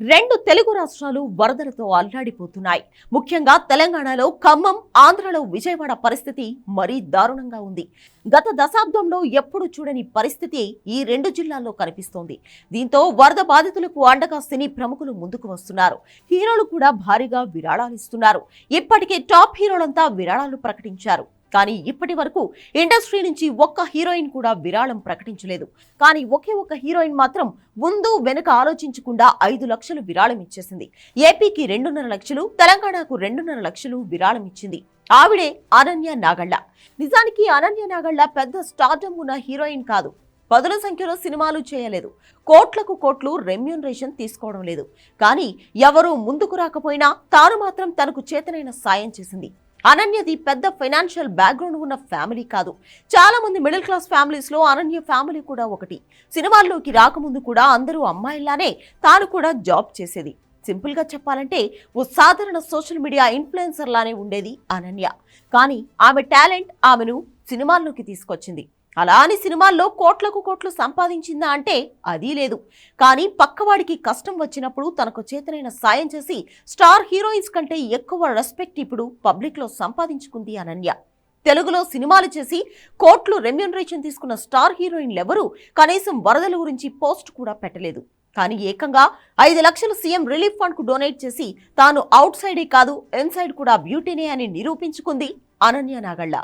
రెండు తెలుగు రాష్ట్రాలు వరదలతో అల్లాడిపోతున్నాయి. ముఖ్యంగా తెలంగాణలో ఖమ్మం ఆంధ్రలో విజయవాడ పరిస్థితి మరీ దారుణంగా ఉంది. గత దశాబ్దంలో ఎప్పుడు చూడని పరిస్థితి ఈ రెండు జిల్లాల్లో కనిపిస్తోంది. దీంతో వరద బాధితులకు అండగా సినీ ప్రముఖులు ముందుకు వస్తున్నారు. హీరోలు కూడా భారీగా విరాళాలు ఇస్తున్నారు. ఇప్పటికే టాప్ హీరోలంతా విరాళాలు ప్రకటించారు. కానీ ఇప్పటి వరకు ఇండస్ట్రీ నుంచి ఒక్క హీరోయిన్ కూడా విరాళం ప్రకటించలేదు. కానీ ఒకే ఒక్క హీరోయిన్ మాత్రం ముందు వెనుక ఆలోచించకుండా ఐదు లక్షలు విరాళం ఇచ్చేసింది. ఏపీకి రెండున్నర లక్షలు తెలంగాణకు రెండున్నర లక్షలు విరాళం ఇచ్చింది. ఆవిడే అనన్య నాగళ్ళ. నిజానికి అనన్య నాగళ్ళ పెద్ద స్టార్డమ్ ఉన్న హీరోయిన్ కాదు. పదుల సంఖ్యలో సినిమాలు చేయలేదు. కోట్లకు కోట్లు రెమ్యూనరేషన్ తీసుకోవడం లేదు. కానీ ఎవరూ ముందుకు రాకపోయినా తాను మాత్రం తనకు చేతనైన సాయం చేసింది. అనన్యది పెద్ద ఫైనాన్షియల్ బ్యాక్గ్రౌండ్ ఉన్న ఫ్యామిలీ కాదు. చాలా మంది మిడిల్ క్లాస్ ఫ్యామిలీస్లో అనన్య ఫ్యామిలీ కూడా ఒకటి. సినిమాల్లోకి రాకముందు కూడా అందరూ అమ్మాయిలానే తాను కూడా జాబ్ చేసేది. సింపుల్గా చెప్పాలంటే ఓ సాధారణ సోషల్ మీడియా ఇన్ఫ్లుయెన్సర్ లానే ఉండేది అనన్య. కానీ ఆమె టాలెంట్ ఆమెను సినిమాల్లోకి తీసుకొచ్చింది. అలా అని సినిమాల్లో కోట్లకు కోట్లు సంపాదించిందా అంటే అదీ లేదు. కానీ పక్కవాడికి కష్టం వచ్చినప్పుడు తనకు చేతనైన సాయం చేసి స్టార్ హీరోయిన్స్ కంటే ఎక్కువ రెస్పెక్ట్ ఇప్పుడు పబ్లిక్లో సంపాదించుకుంది అనన్య. తెలుగులో సినిమాలు చేసి కోట్లు రెమ్యూనరేషన్ తీసుకున్న స్టార్ హీరోయిన్లు ఎవరూ కనీసం వరదల గురించి పోస్ట్ కూడా పెట్టలేదు. కానీ ఏకంగా ఐదు లక్షలు సీఎం రిలీఫ్ ఫండ్కు డొనేట్ చేసి తాను అవుట్ సైడే కాదు ఇన్సైడ్ కూడా బ్యూటీనే అని నిరూపించుకుంది అనన్య నాగళ్ళ.